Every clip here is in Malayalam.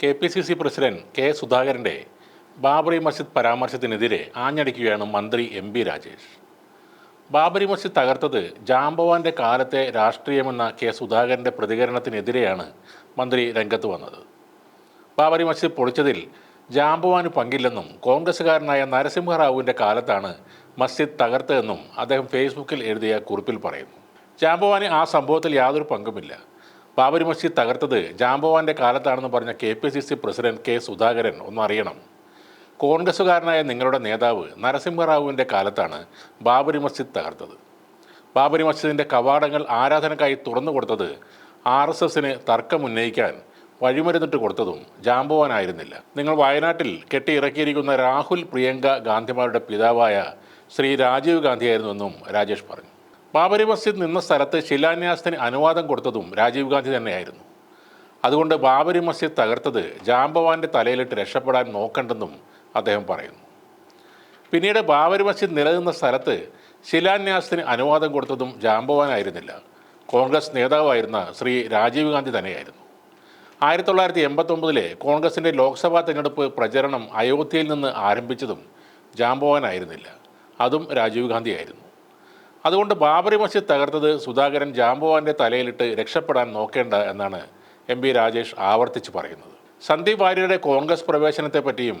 K P C C president K സുധാകരന്റെ ബാബറി മസ്ജിദ് പരാമർശത്തിനെതിരെ ആഞ്ഞടിക്കുകയാണ് മന്ത്രി എം ബി രാജേഷ്. ബാബറി മസ്ജിദ് തകർത്തത് ജാംബവാന്റെ കാലത്തെ രാഷ്ട്രീയമെന്ന കെ സുധാകരന്റെ പ്രതികരണത്തിനെതിരെയാണ് മന്ത്രി രംഗത്ത് വന്നത്. ബാബറി മസ്ജിദ് പൊളിച്ചതിൽ ജാംബവാന് പങ്കില്ലെന്നും കോൺഗ്രസ്സുകാരനായ നരസിംഹറാവുവിന്റെ കാലത്താണ് മസ്ജിദ് തകർത്തതെന്നും അദ്ദേഹം ഫേസ്ബുക്കിൽ എഴുതിയ കുറിപ്പിൽ പറയുന്നു. ജാംബവാന് ആ സംഭവത്തിൽ യാതൊരു പങ്കുമില്ല. ബാബരി മസ്ജിദ് തകർത്തത് ജാംബവാന്റെ കാലത്താണെന്ന് പറഞ്ഞ K P C C president K Sudhakaran ഒന്ന് അറിയണം. കോൺഗ്രസ്സുകാരനായ നിങ്ങളുടെ നേതാവ് നരസിംഹറാവുവിന്റെ കാലത്താണ് ബാബരി മസ്ജിദ് തകർത്തത്. ബാബരി മസ്ജിദിന്റെ കവാടങ്ങൾ ആരാധനക്കായി തുറന്നു കൊടുത്തത് ആർ എസ് എസിന് തർക്കമുന്നയിക്കാൻ വഴിമരുന്നിട്ട് കൊടുത്തതും ജാംബവാനായിരുന്നില്ല നിങ്ങൾ വയനാട്ടിൽ കെട്ടിയിറക്കിയിരിക്കുന്ന രാഹുൽ പ്രിയങ്ക ഗാന്ധിമാരുടെ പിതാവായ ശ്രീ രാജീവ് ഗാന്ധിയായിരുന്നുവെന്നും രാജേഷ് പറഞ്ഞു. ബാബരി മസ്ജിദ് നിന്ന സ്ഥലത്ത് ശിലാന്യാസത്തിന് അനുവാദം കൊടുത്തതും രാജീവ് ഗാന്ധി തന്നെയായിരുന്നു. അതുകൊണ്ട് ബാബരി മസ്ജിദ് തകർത്തത് ജാംബവാന്റെ തലയിലിട്ട് രക്ഷപ്പെടാൻ നോക്കണ്ടെന്നും അദ്ദേഹം പറയുന്നു. പിന്നീട് ബാബരി മസ്ജിദ് നിലനിന്ന സ്ഥലത്ത് ശിലാന്യാസത്തിന് അനുവാദം കൊടുത്തതും ജാംബവാനായിരുന്നില്ല. കോൺഗ്രസ് നേതാവായിരുന്ന ശ്രീ രാജീവ് ഗാന്ധി തന്നെയായിരുന്നു. ആയിരത്തി തൊള്ളായിരത്തി എൺപത്തൊമ്പതിലെ കോൺഗ്രസിന്റെ ലോക്സഭാ തെരഞ്ഞെടുപ്പ് പ്രചരണം അയോധ്യയിൽ നിന്ന് ആരംഭിച്ചതും ജാംബവാനായിരുന്നില്ല. അതും രാജീവ് ഗാന്ധിയായിരുന്നു അതുകൊണ്ട് ബാബറി മസ്ജിദ് തകർത്തത് സുധാകരൻ ജാംബവാന്റെ തലയിലിട്ട് രക്ഷപ്പെടാൻ നോക്കേണ്ട എന്നാണ് എം പി രാജേഷ് ആവർത്തിച്ച് പറയുന്നത്. സന്ദീപ് വാര്യരുടെ കോൺഗ്രസ് പ്രവേശനത്തെ പറ്റിയും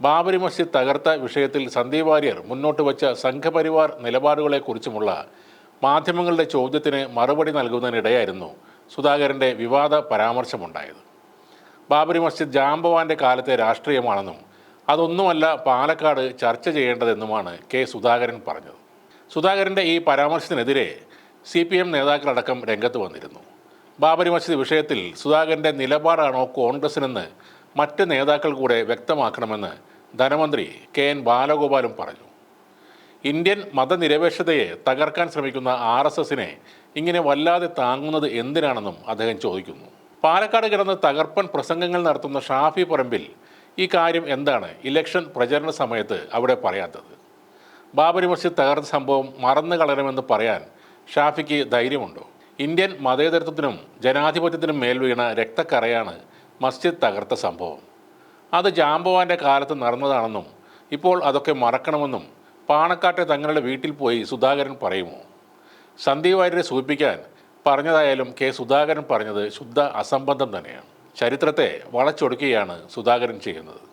ബാബരി മസ്ജിദ് തകർത്ത വിഷയത്തിൽ സന്ദീപ് വാര്യർ മുന്നോട്ട് വച്ച സംഘപരിവാർ നിലപാടുകളെക്കുറിച്ചുമുള്ള മാധ്യമങ്ങളുടെ ചോദ്യത്തിന് മറുപടി നൽകുന്നതിനിടെയായിരുന്നു സുധാകരന്റെ വിവാദ പരാമർശമുണ്ടായത്. ബാബരി മസ്ജിദ് ജാംബവാന്റെ കാലത്തെ രാഷ്ട്രീയമാണെന്നും അതൊന്നുമല്ല പാലക്കാട് ചർച്ച ചെയ്യേണ്ടതെന്നുമാണ് കെ സുധാകരൻ പറഞ്ഞത്. സുധാകരന്റെ ഈ പരാമർശത്തിനെതിരെ സി പി എം നേതാക്കളടക്കം രംഗത്ത് വന്നിരുന്നു. ബാബരി മസ്ജിദ് വിഷയത്തിൽ സുധാകരന്റെ നിലപാടാണോ കോൺഗ്രസിനെന്ന് മറ്റ് നേതാക്കൾ കൂടെ വ്യക്തമാക്കണമെന്ന് ധനമന്ത്രി കെ എൻ ബാലഗോപാലും പറഞ്ഞു. ഇന്ത്യൻ മതനിരപേക്ഷതയെ തകർക്കാൻ ശ്രമിക്കുന്ന ആർ എസ് എസിനെ ഇങ്ങനെ വല്ലാതെ താങ്ങുന്നത് എന്തിനാണെന്നും അദ്ദേഹം ചോദിക്കുന്നു. പാലക്കാട് കിടന്ന് തകർപ്പൻ പ്രസംഗങ്ങൾ നടത്തുന്ന ഷാഫി പറമ്പിൽ ഈ കാര്യം എന്താണ് ഇലക്ഷൻ പ്രചരണ സമയത്ത് അവിടെ പറയാത്തത്? ബാബരി മസ്ജിദ് തകർന്ന സംഭവം മറന്നു കളയണമെന്ന് പറയാൻ ഷാഫിക്ക് ധൈര്യമുണ്ടോ? ഇന്ത്യൻ മതേതരത്വത്തിനും ജനാധിപത്യത്തിനും മേൽ വീണ രക്തക്കറയാണ് മസ്ജിദ് തകർത്ത സംഭവം. അത് ജാംബവാന്റെ കാലത്ത് നടന്നതാണെന്നും ഇപ്പോൾ അതൊക്കെ മറക്കണമെന്നും പാണക്കാട്ടെ തങ്ങളുടെ വീട്ടിൽ പോയി സുധാകരൻ പറയുമോ? സന്ദീപ് വാര്യരെ സൂചിപ്പിക്കാൻ പറഞ്ഞതായാലും കെ സുധാകരൻ പറഞ്ഞത് ശുദ്ധ അസംബന്ധം തന്നെയാണ്. ചരിത്രത്തെ വളച്ചൊടുക്കുകയാണ് സുധാകരൻ ചെയ്യുന്നത്.